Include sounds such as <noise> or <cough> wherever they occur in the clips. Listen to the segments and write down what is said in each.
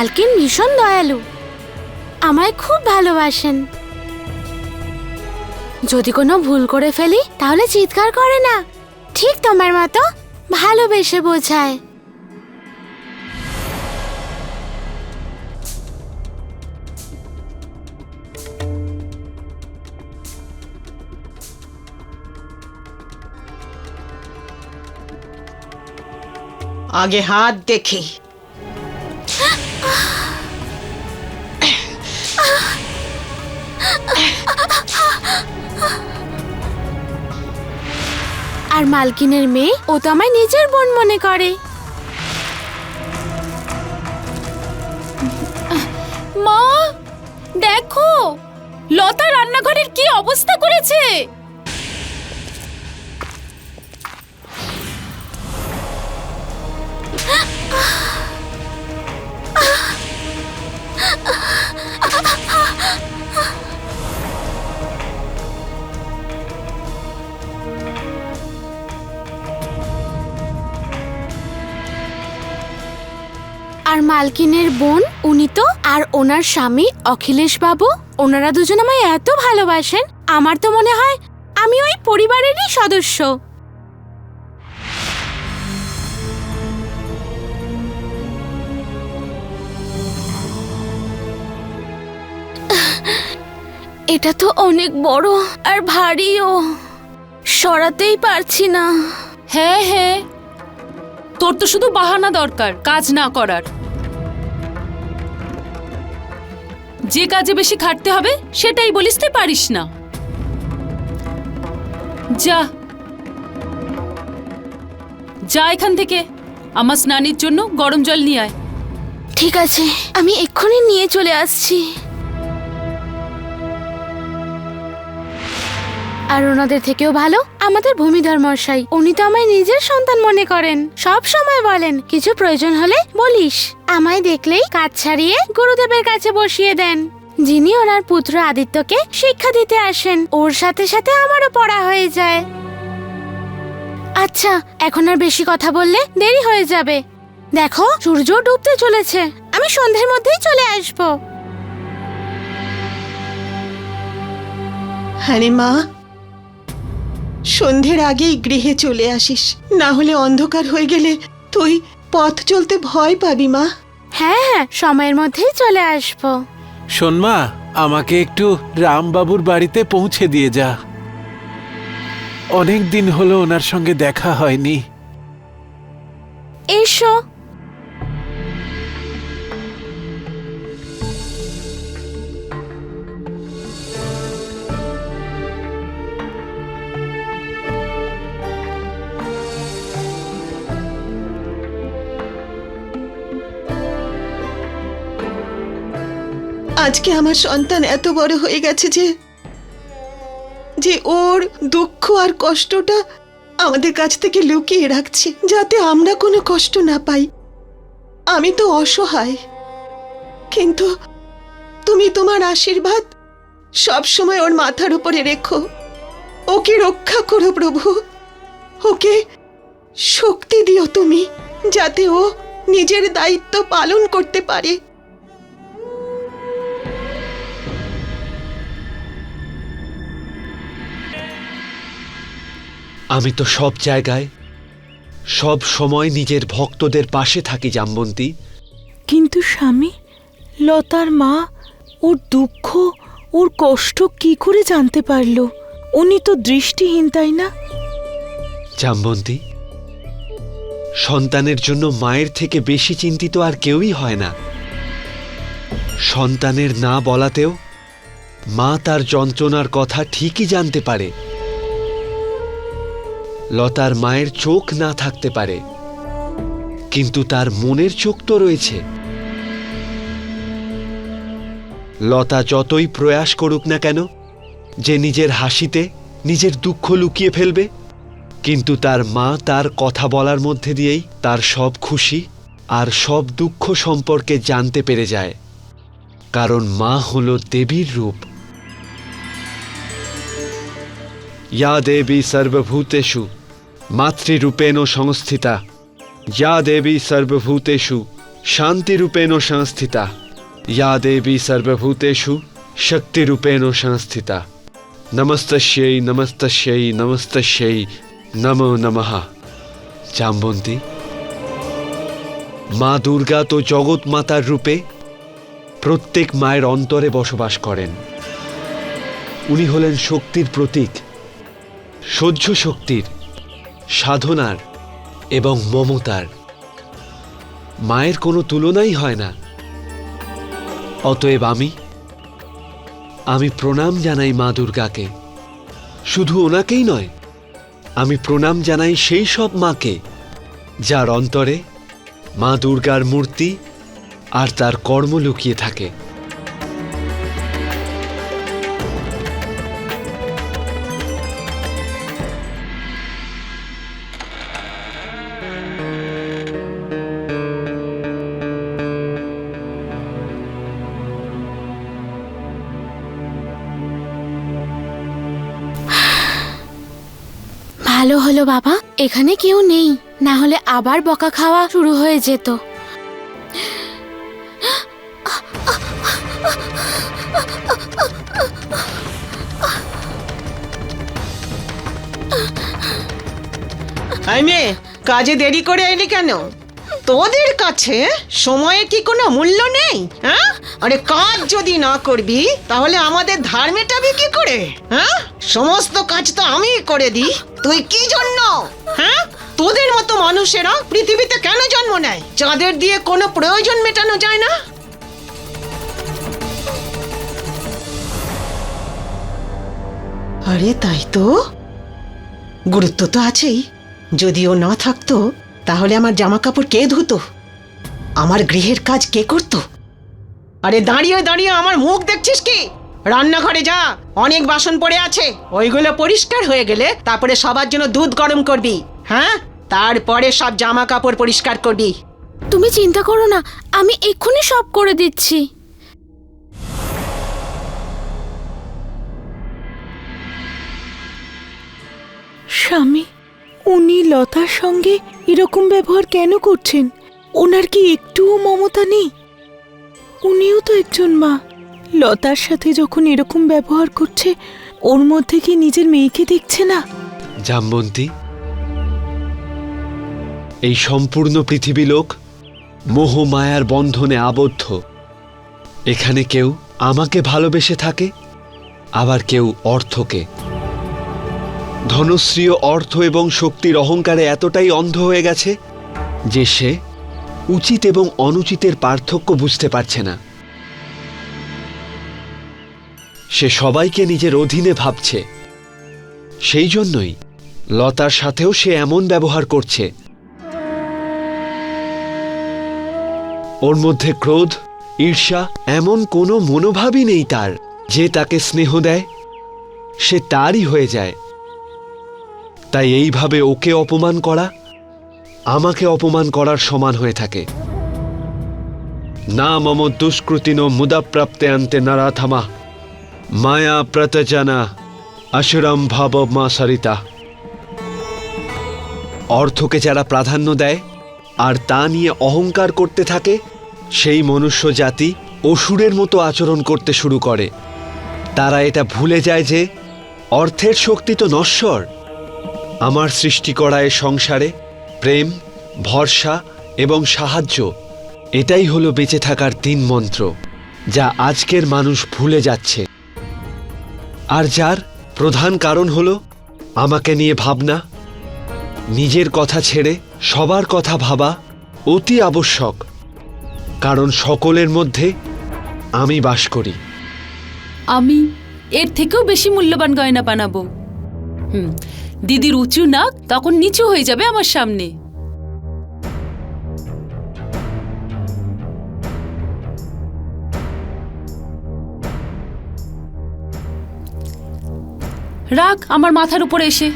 মালকিন ভীষণ দয়ালু। আমায় খুব ভালোবাসেন। যদি কোনো ভুল করে ফেলি, তাহলে চিৎকার করে না। ঠিক তোমার মতো ভালোবেসে বোঝায়। আগে হাত দেখি। আর মালকিনের মেয়ে ও তো আমায় নিজের বোন মনে করে। মা, দেখো, লতা রান্নাঘরের কি অবস্থা করেছে? আর মালকিনের বোন, উনি তো, আর ওনার স্বামী অখিলেশ বাবু। ওনারা দুজন আমায় এত ভালোবাসেন, আমার তো মনে হয় আমি ওই পরিবারেরই সদস্য। এটা তো অনেক বড় আর ভারীও। সরাতেই পারছি না। হ্যাঁ হ্যাঁ। তোর তো শুধু বাহানা দরকার, কাজ না করার। যে কাজে বেশি খাটতে হবে, সেটাই বলিস তুই পারিস না। যা। যা এখান থেকে। আমার স্নানের জন্য গরম জল নিয়ে আয়। ঠিক আছে, আমি এক্ষুনি নিয়ে চলে আসছি। আর ওনাদের থেকেও ভালো আমাদের ভূমিধর মশাই উনি তো আমায় নিজের সন্তান মনে করেন। সব সময় বলেন, কিছু প্রয়োজন হলে বলিস। আমায় দেখলেই কাজ ছাড়িয়ে গুরুদেবের কাছে বসিয়ে দেন। যিনি ওনার পুত্র আদিত্যকে শিক্ষা দিতে আসেন, ওর সাথে সাথে আমারও পড়া হয়ে যায়। আচ্ছা এখন আর বেশি কথা বললে দেরি হয়ে যাবে। দেখো, সূর্য ডুবতে চলেছে। আমি সন্ধ্যের মধ্যেই চলে আসব। হ্যাঁ মা সন্ধ্যের আগেই গৃহে চলে আসিস। না হলে অন্ধকার হয়ে গেলে তুই পথ চলতে ভয় পাবি মা। হ্যাঁ হ্যাঁ সময়ের মধ্যেই চলে আসব। শোন মা আমাকে একটু রামবাবুর বাড়িতে পৌঁছে দিয়ে যা। অনেক দিন হলো ওনার সঙ্গে দেখা হয়নি। এসো আজকে আমার সন্তান এত বড় হয়ে গেছে যে যে ওর দুঃখ আর কষ্টটা আমাদের কাছ থেকে লুকিয়ে রাখছে, যাতে আমরা কোনো কষ্ট না পাই। আমি তো অসহায়। কিন্তু তুমি তোমার আশীর্বাদ সব সময় ওর মাথার উপরে রেখো। ওকে রক্ষা করো প্রভু। ওকে শক্তি দিও তুমি, যাতে ও নিজের দায়িত্ব পালন করতে পারে। আমি তো সব জায়গায় সব সময় নিজের ভক্তদের পাশে থাকি জামবন্তী। কিন্তু স্বামী লতার মা ওর দুঃখ ওর কষ্ট কি করে জানতে পারল? উনি তো দৃষ্টিহীন তাই না? জামবন্তী সন্তানের জন্য মায়ের থেকে বেশি চিন্তিত আর কেউই হয় না। সন্তানের না বলাতেও মা তার যন্ত্রণার কথা ঠিকই জানতে পারে। লতার মায়ের চোখ না থাকতে পারে, কিন্তু তার মনের চোখ তো রয়েছে। লতা যতই প্রয়াস করুক না কেন, যে নিজের হাসিতে নিজের দুঃখ লুকিয়ে ফেলবে, কিন্তু তার মা তার কথা বলার মধ্যে দিয়েই তার সব খুশি আর সব দুঃখ সম্পর্কে জানতে পেরে যায়, কারণ মা হল দেবীর রূপ। ইয়া দেবী সর্বভূতেষু মাতৃরূপেণ সংস্থিতা। ইয়া দেবী সর্বভূতেষু, শান্তিরূপেণ সংস্থিতা। ইয়া দেবী সর্বভূতেষু, শক্তিরূপেণ সংস্থিতা। নমস্তস্যৈ নমস্তস্যৈ নমস্তস্যৈ, নমো নমঃ। জাম্বন্তী। মা দুর্গা তো জগৎ মাতার রূপে প্রত্যেক মায়ের অন্তরে বসবাস করেন। উনি হলেন শক্তির প্রতীক, সহ্য শক্তির। সাধনার এবং মমতার। মায়ের কোনো তুলনাই হয় না। অতএব আমি আমি প্রণাম জানাই মা দুর্গাকে। শুধু ওনাকেই নয়, আমি প্রণাম জানাই সেই সব মাকে, যার অন্তরে মা দুর্গার মূর্তি আর তার কর্ম লুকিয়ে থাকে। হলো বাবা, এখানে কেউ নেই। না হলে আবার বকা খাওয়া শুরু হয়ে যেত। কাজে দেরি করে এলি কেন? তোদের কাছে সময়ের কি কোনো মূল্য নেই হ্যাঁ? আরে কাজ যদি না করবি, তাহলে আমাদের ধার মেটাবি কি করে হ্যাঁ? সমস্ত কাজ তো আমি করে দিই। তুই কি জন্য হ্যাঁ? তোদের মতো মানুষেরা পৃথিবীতে কেন জন্ম নেয়? যাদের দিয়ে কোনো প্রয়োজন মেটানো যায় না। আরে তাই তো। গুরুত্ব তো আছেই। যদিও না থাকতো তাহলে আমার জামা কাপড় কে ধুতো? আমার গৃহের কাজ কে করত? আরে দাঁড়িয়ে দাঁড়িয়ে, আমার মুখ দেখছিস কি? রান্নাঘরে যা, অনেক বাসন পড়ে আছে। ওইগুলো পরিষ্কার হয়ে গেলে তারপরে সবার জন্য দুধ গরম করবি হ্যাঁ? তারপরে সব জামা কাপড় পরিষ্কার করবি। তুমি চিন্তা করো না, আমি এক্ষুনি সব করে দিচ্ছি। স্বামী, উনি লতার সঙ্গে এরকম ব্যবহার কেন করছেন? ওনার কি একটুও মমতা নেই? উনিও তো একজন মা। লতার সাথে যখন এরকম ব্যবহার করছে, ওর মধ্যে কি নিজের মেয়েকে দেখছে না? জামবন্তী, এই সম্পূর্ণ পৃথিবী লোক মোহ মায়ার বন্ধনে আবদ্ধ। এখানে কেউ আমাকে ভালোবেসে থাকে, আবার কেউ অর্থকে। ধনশ্রী অর্থ এবং শক্তির অহংকারে এতটাই অন্ধ হয়ে গেছে যে সে উচিত এবং অনুচিতের পার্থক্য বুঝতে পারছে না। সে সবাইকে নিজের অধীনে ভাবছে। সেই জন্যই লতার সাথেও সে এমন ব্যবহার করছে। ওর মধ্যে ক্রোধ, ঈর্ষা এমন কোনো মনোভাবই নেই তার, যে তাকে স্নেহ দেয়। সে তারই হয়ে যায়। তাই এইভাবে ওকে অপমান করা? আমাকে অপমান করার সমান হয়ে থাকে। না মম দুষ্কৃতিন মুদাপ্রাপ্তে আন্তে নারাথামা মায়া প্রতজানা আশুরম ভাব মা সরিতা। অর্থকে যারা প্রাধান্য দেয়, আর তা নিয়ে অহংকার করতে থাকে, সেই মনুষ্য জাতি অসুরের মতো আচরণ করতে শুরু করে। তারা এটা ভুলে যায় যে, অর্থের শক্তি তো নশ্বর। আমার সৃষ্টি করা এ সংসারে প্রেম, ভরসা এবং সাহায্য, এটাই হলো বেঁচে থাকার তিন মন্ত্র, যা আজকের মানুষ ভুলে যাচ্ছে। আর যার প্রধান কারণ হলো আমাকে নিয়ে ভাবনা, নিজের কথা ছেড়ে সবার কথা ভাবা অতি আবশ্যক, কারণ সকলের মধ্যে আমি বাস করি। আমি এর থেকেও বেশি মূল্যবান গয়না বানাবো। হুম দিদির উঁচু নাক তখন নিচু হয়ে যাবে আমার সামনে। রাখ আমার মাথার উপরে এসে।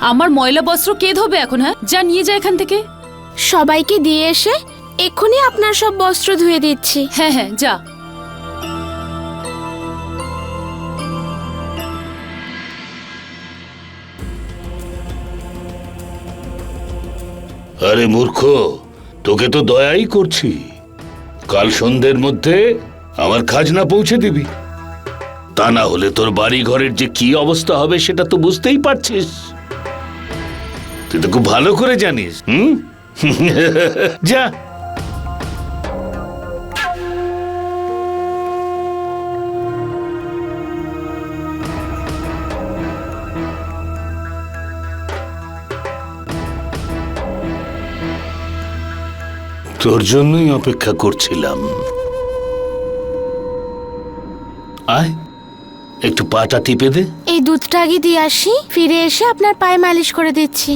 আমার ময়লা বস্ত্র কে ধোবে এখন হ্যাঁ? যা নিয়ে যায় এখান থেকে। সবাইকে দিয়ে এসে এক্ষুনি আপনার সব বস্ত্র ধুয়ে দিচ্ছি। হ্যাঁ হ্যাঁ যা। আরে মূর্খ, তোকে তো দয়াই করছি। কাল সন্ধ্যের মধ্যে আমার খাজনা পৌঁছে দিবি। তা না হলে তোর বাড়ি ঘরের যে কি অবস্থা হবে সেটা তো বুঝতেই পারছিস। তুই তো খুব ভালো করে জানিস, হুম? <laughs> যা তোর জন্যই অপেক্ষা করছিলাম। আয়, একটু পাটা টিপে দে। এই দুধটা আগে দিয়ে আসি, ফিরে এসে আপনার পায়ে মালিশ করে দিচ্ছি।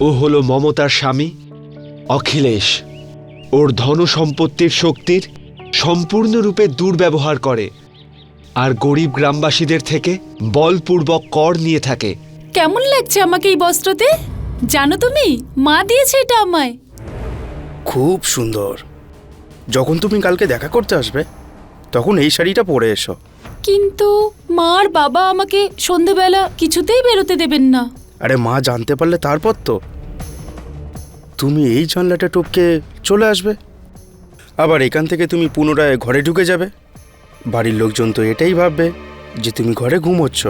ও হলো মমতার স্বামী অখিলেশ। ওর ধন সম্পত্তির শক্তির সম্পূর্ণরূপে দুর্ব্যবহার করে আর গরিব গ্রামবাসীদের থেকে বলপূর্বক কর নিয়ে থাকে। কেমন লাগছে আমাকে এই বস্ত্রতে? জানো তুমি মা দিয়েছে এটা আমায়। খুব সুন্দর। যখন তুমি কালকে দেখা করতে আসবে তখন এই শাড়িটা পরে এসো। কিন্তু মা আর বাবা আমাকে সন্ধেবেলা কিছুতেই বেরোতে দেবেন না। আরে মা, জানতে পারলে তারপর তো। তুমি এই জানলাটা টপকে চলে আসবে। আবার এখান থেকে তুমি পুনরায় ঘরে ঢুকে যাবে। বাড়ির লোকজন তো এটাই ভাববে যে তুমি ঘরে ঘুমোচ্ছ।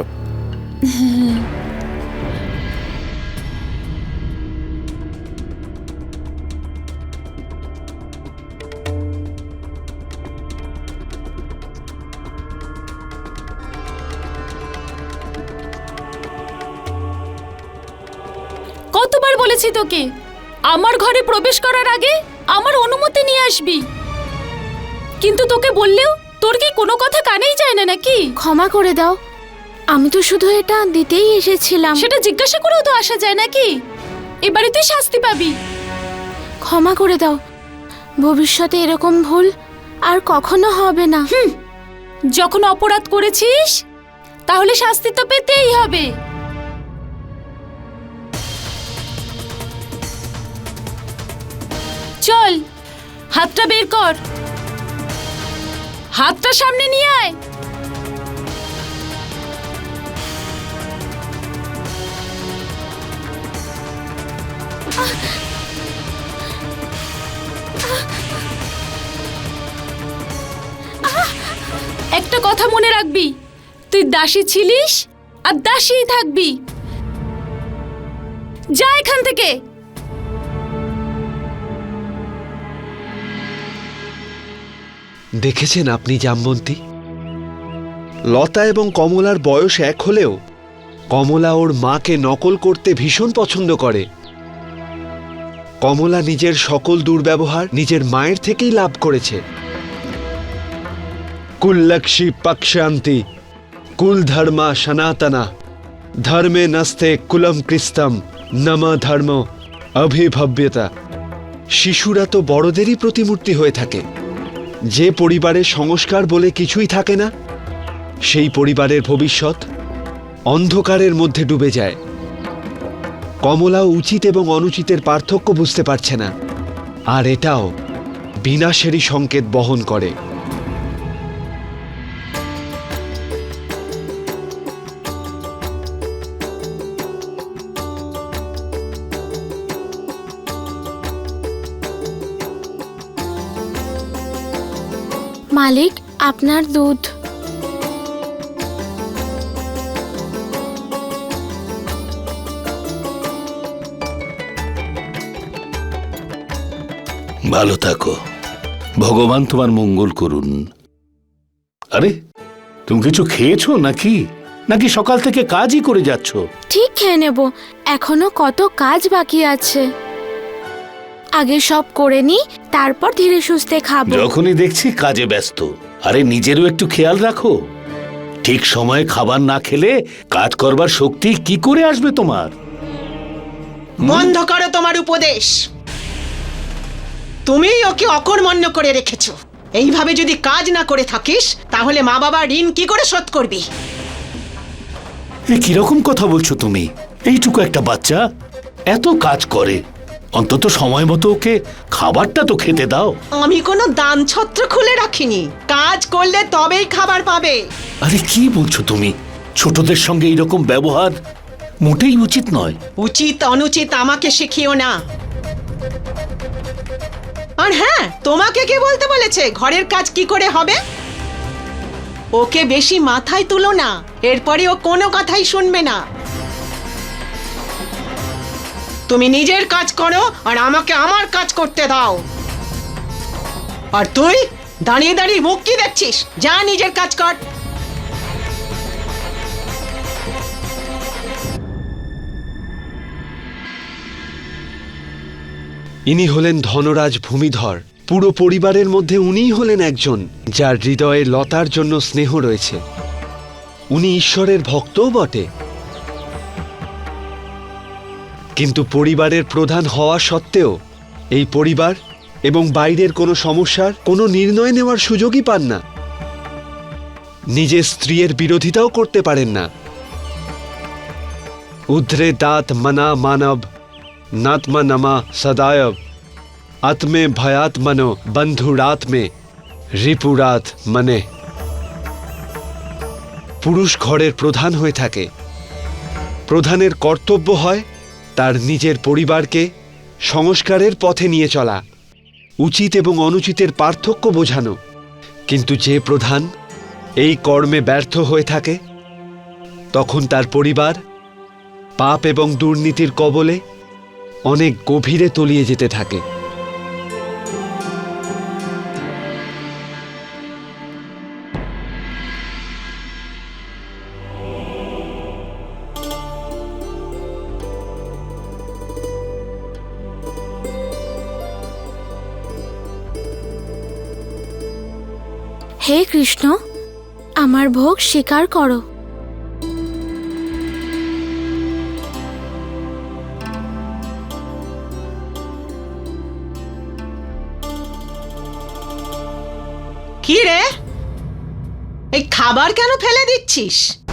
<laughs> প্রবেশ করার আগে আমার অনুমতি নিয়ে আসবি। কিন্তু তোকে বললেও তোর কি কোনো কথা কানেই যায় না নাকি? ক্ষমা করে দাও। আমি তো শুধু এটা দিতেই এসেছিলাম। সেটা জিজ্ঞাসা করেও তো আসা যায় নাকি? এবারে তুই শাস্তি পাবি। ক্ষমা করে দাও। ভবিষ্যতে এরকম ভুল আর কখনো হবে না। যখন অপরাধ করেছিস তাহলে শাস্তি তো পেতেই হবে। চল, হাতটা বের কর। হাতটা সামনে নিয়ে আয়। একটা কথা মনে রাখবি, তুই দাসী ছিলিস আর দাসীই থাকবি। যা এখান থেকে। দেখেছেন আপনি জামবন্তী? লতা এবং কমলার বয়স এক হলেও কমলা ওর মাকে নকল করতে ভীষণ পছন্দ করে। কমলা নিজের সকল দুর্ব্যবহার নিজের মায়ের থেকেই লাভ করেছে। কুল্লক্ষী পক্ষান্তি কুল ধর্মা সনাতনা, ধর্মে নস্তে কুলম কৃস্তম নম ধর্ম অভিভব্যতা। শিশুরা তো বড়দেরই প্রতিমূর্তি হয়ে থাকে। যে পরিবারে সংস্কার বলে কিছুই থাকে না, সেই পরিবারের ভবিষ্যৎ অন্ধকারের মধ্যে ডুবে যায়। কমলা উচিত এবং অনুচিতের পার্থক্য বুঝতে পারছে না। আর এটাও বিনাশেরই সংকেত বহন করে। আপনার দুধ। ভালো থাকো। ভগবান তোমার মঙ্গল করুন। আরে তুমি কিছু খেয়েছো নাকি? নাকি সকাল থেকে কাজই করে যাচ্ছ? ঠিক খেয়ে নেব। এখনও কত কাজ বাকি আছে। আগে সব করে নি তারপর ধীরে সুস্থে খাব। যখনই দেখছি কাজে ব্যস্ত। আরে নিজেরও একটু খেয়াল রাখো। ঠিক সময়ে খাবার না খেলে কাজ করবার শক্তি কি করে আসবে তোমার? বন্ধ করো তোমার উপদেশ। তুমিই ওকে অকর্মণ্য করে রেখেছো। এইভাবে যদি কাজ না করে থাকিস তাহলে মা বাবা ঋণ কি করে শোধ করবি? কীরকম কথা বলছো তুমি? এইটুকু একটা বাচ্চা এত কাজ করে। অন্তত সময় মতো ওকে খাবারটা তো খেতে দাও। আমি কোনো দান ছত্র খুলে রাখিনি। কাজ করলে তবেই খাবার পাবে। আরে কি বলছো তুমি? ছোটদের সঙ্গে এইরকম ব্যবহার মোটেই উচিত নয়। উচিত অনুচিত আমাকে শিখিও না। আর হ্যাঁ তোমাকে কে বলতে বলেছে? ঘরের কাজ কি করে হবে? ওকে বেশি মাথায় তুলো না। এরপরে ও কোনো কথাই শুনবে না। তুমি নিজের কাজ করো আর আমাকে আমার কাজ করতে দাও। আর তুই দাঁড়িয়ে দাঁড়িয়ে মুখ কি দেখছিস? যা নিজের কাজ কর। ইনি হলেন ধনরাজ ভূমিধর। পুরো পরিবারের মধ্যে উনিই হলেন একজন, যার হৃদয়ে লতার জন্য স্নেহ রয়েছে। উনি ঈশ্বরের ভক্তও বটে। কিন্তু পরিবারের প্রধান হওয়া সত্ত্বেও এই পরিবার এবং বাইরের কোনো সমস্যার কোনো নির্ণয় নেওয়ার সুযোগই পান না। নিজের স্ত্রীর বিরোধিতাও করতে পারেন না। উদ্রে দাঁত মনা মানব নাত্ম নমা সদায়ব, আত্মে ভয়াত মনো বন্ধুরাত মে রিপুরাত মানে। পুরুষ ঘরের প্রধান হয়ে থাকে। প্রধানের কর্তব্য হয় তার নিজের পরিবারকে সংস্কারের পথে নিয়ে চলা, উচিত এবং অনুচিতের পার্থক্য বোঝানো। কিন্তু যে প্রধান এই কর্মে ব্যর্থ হয়ে থাকে, তখন তার পরিবার পাপ এবং দুর্নীতির কবলে অনেক গভীরে তলিয়ে যেতে থাকে। হে কৃষ্ণ আমার ভোগ স্বীকার করো। কি রে? এই খাবার কেন ফেলে দিচ্ছিস?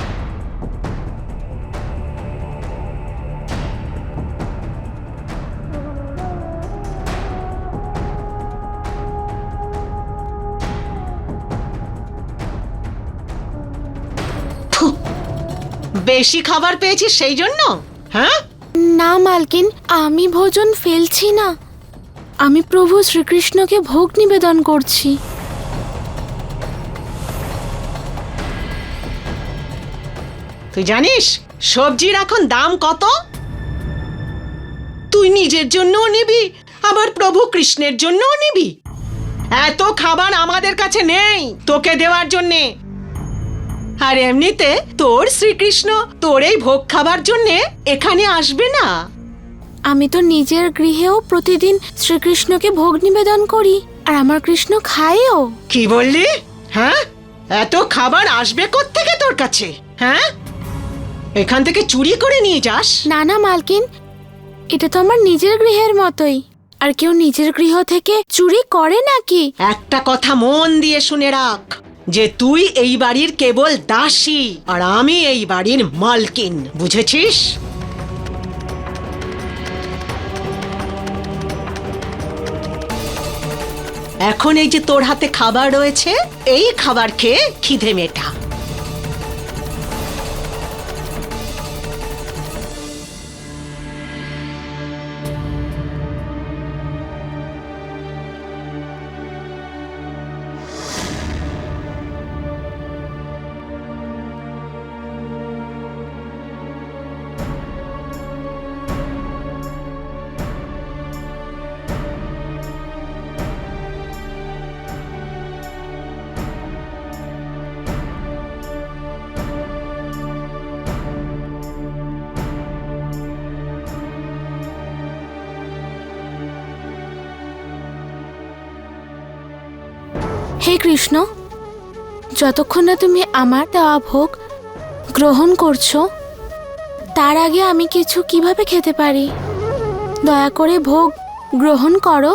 বেশি খাবার পেয়েছিস সেই জন্য? হ্যাঁ? না মালকিন আমি ভোজন ফেলছি না। আমি প্রভু শ্রীকৃষ্ণকে ভোগ নিবেদন করছি। তুই জানিস সবজির এখন দাম কত? তুই নিজের জন্যও নিবি আবার প্রভু কৃষ্ণের জন্যও নিবি। এত খাবার আমাদের কাছে নেই তোকে দেওয়ার জন্যে। আর এমনিতে তোর শ্রীকৃষ্ণ তোর এই ভোগ খাবার জন্যে এখানে আসবে না। আমি তো নিজের গৃহেও প্রতিদিন শ্রীকৃষ্ণকে ভোগ নিবেদন করি আর আমার কৃষ্ণ খায়ও। কি বললি? হ্যাঁ? এত খাবার আসবে থেকে তোর কাছে? হ্যাঁ? এখান থেকে চুরি করে নিয়ে যাস। না না মালকিন এটা তো আমার নিজের গৃহের মতোই। আর কেউ নিজের গৃহ থেকে চুরি করে নাকি? একটা কথা মন দিয়ে শুনে রাখ। যে তুই এই বাড়ির কেবল দাসী আর আমি এই বাড়ির মালকিন, বুঝেছিস? এখন এই যে তোর হাতে খাবার রয়েছে, এই খাবার খেয়ে খিদে মেটা। হে কৃষ্ণ, যতক্ষণ না তুমি আমার দেওয়া ভোগ গ্রহণ করছ, তার আগে আমি কিছু কীভাবে খেতে পারি? দয়া করে ভোগ গ্রহণ করো।